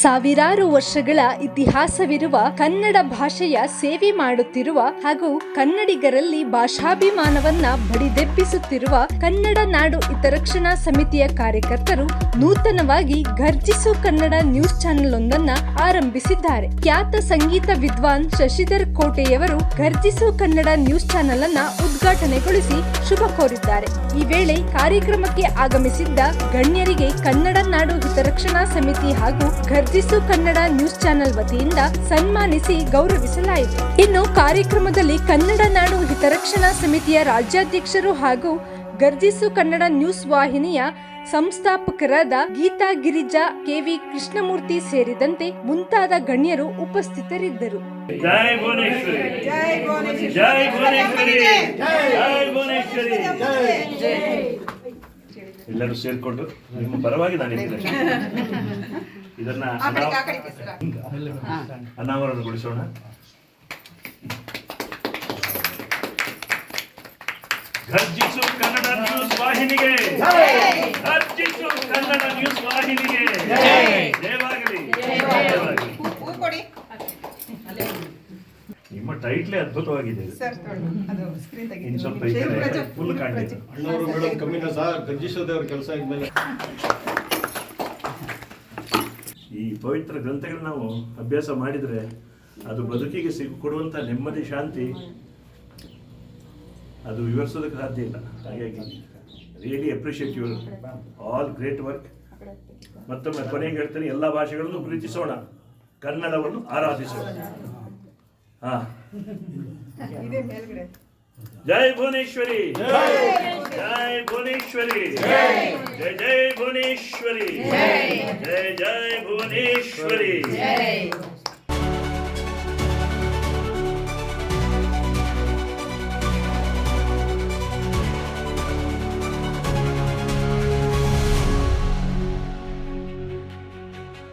ಸಾವಿರಾರು ವರ್ಷಗಳ ಇತಿಹಾಸವಿರುವ ಕನ್ನಡ ಭಾಷೆಯ ಸೇವೆ ಮಾಡುತ್ತಿರುವ ಹಾಗೂ ಕನ್ನಡಿಗರಲ್ಲಿ ಭಾಷಾಭಿಮಾನವನ್ನ ಬಡಿದೆಬ್ಬಿಸುತ್ತಿರುವ ಕನ್ನಡ ನಾಡು ಹಿತರಕ್ಷಣಾ ಸಮಿತಿಯ ಕಾರ್ಯಕರ್ತರು ನೂತನವಾಗಿ ಗರ್ಜಿಸು ಕನ್ನಡ ನ್ಯೂಸ್ ಚಾನೆಲ್ ಒಂದನ್ನ ಆರಂಭಿಸಿದ್ದಾರೆ. ಖ್ಯಾತ ಸಂಗೀತ ವಿದ್ವಾನ್ ಶಶಿಧರ್ ಕೋಟೆಯವರು ಗರ್ಜಿಸು ಕನ್ನಡ ನ್ಯೂಸ್ ಚಾನೆಲ್ ಅನ್ನ ಉದ್ಘಾಟನೆಗೊಳಿಸಿ ಶುಭ ಕೋರಿದ್ದಾರೆ. ಈ ವೇಳೆ ಕಾರ್ಯಕ್ರಮಕ್ಕೆ ಆಗಮಿಸಿದ್ದ ಗಣ್ಯರಿಗೆ ಕನ್ನಡ ನಾಡು ಹಿತರಕ್ಷಣಾ ಸಮಿತಿ ಹಾಗೂ ಗರ್ಜಿಸು ಕನ್ನಡ ನ್ಯೂಸ್ ಚಾನೆಲ್ ವತಿಯಿಂದ ಸನ್ಮಾನಿಸಿ ಗೌರವಿಸಲಾಯಿತು. ಇನ್ನು ಕಾರ್ಯಕ್ರಮದಲ್ಲಿ ಕನ್ನಡ ನಾಡು ಹಿತರಕ್ಷಣಾ ಸಮಿತಿಯ ರಾಜ್ಯಾಧ್ಯಕ್ಷರು ಹಾಗೂ ಗರ್ಜಿಸು ಕನ್ನಡ ನ್ಯೂಸ್ ವಾಹಿನಿಯ ಸಂಸ್ಥಾಪಕರಾದ ಗೀತಾ ಗಿರಿಜಾ ಕೆವಿ ಕೃಷ್ಣಮೂರ್ತಿ ಸೇರಿದಂತೆ ಮುಂತಾದ ಗಣ್ಯರು ಉಪಸ್ಥಿತರಿದ್ದರು. ಜೈ ಎಲ್ಲರೂ ಸೇರ್ಕೊಂಡು ನಿಮ್ಮ ಪರವಾಗಿ ನಾನು ಇದನ್ನ ಅನಾವರಣಗೊಳಿಸೋಣ. ಗರ್ಜಿಸು ಕನ್ನಡ ನ್ಯೂಸ್ ವಾಹಿನಿಗೆ ಗರ್ಜಿಸು ಕನ್ನಡ ನ್ಯೂಸ್ ವಾಹಿನಿಗೆ ಜಯವಾಗಲಿ ಜಯವಾಗಲಿ ಹೂ ಕೊಡಿ ನಿಮ್ಮ ಟೈಟ್ಲೇ ಅದ್ಭುತವಾಗಿದೆ. ಸರ್ ಅದು ಸ್ಕ್ರೀನ್ ಇನ್ನು ಸ್ವಲ್ಪ ಈ ಕಡೆ ಫುಲ್ ಕಾಣಿದೆ ಅಣ್ಣವರು ಮೇಡಮ್ ಕಮ್ಮಿನ ಸರ್ ಕೆಲಸ ಇದ್ಮೇಲೆ. ಈ ಪವಿತ್ರ ಗ್ರಂಥಗಳು ನಾವು ಅಭ್ಯಾಸ ಮಾಡಿದರೆ ಅದು ಬದುಕಿಗೆ ಸಿಗು ಕೊಡುವಂಥ ನೆಮ್ಮದಿ ಶಾಂತಿ ಅದು ವಿವರಿಸೋದಕ್ಕೆ ಸಾಧ್ಯ ಇಲ್ಲ. ಹಾಗಾಗಿ really appreciate your all great work ಮತ್ತೊಮ್ಮೆ ಕೊನೆಗೆ ಹೇಳ್ತೇನೆ ಎಲ್ಲ ಭಾಷೆಗಳನ್ನು ಪ್ರೀತಿಸೋಣ. ಕನ್ನಡವನ್ನು ಆರಾಧಿಸೋಣ. ಹಾ ಇದೆ ಮೇಲ್ಗಡೆ ಜೈ ಭುವನೇಶ್ವರಿ ಜೈ ಭುವನೇಶ್ವರಿ ಜೈ ಜೈ ಭುವನೇಶ್ವರಿ ಜೈ ಜೈ ಭುವನೇಶ್ವರಿ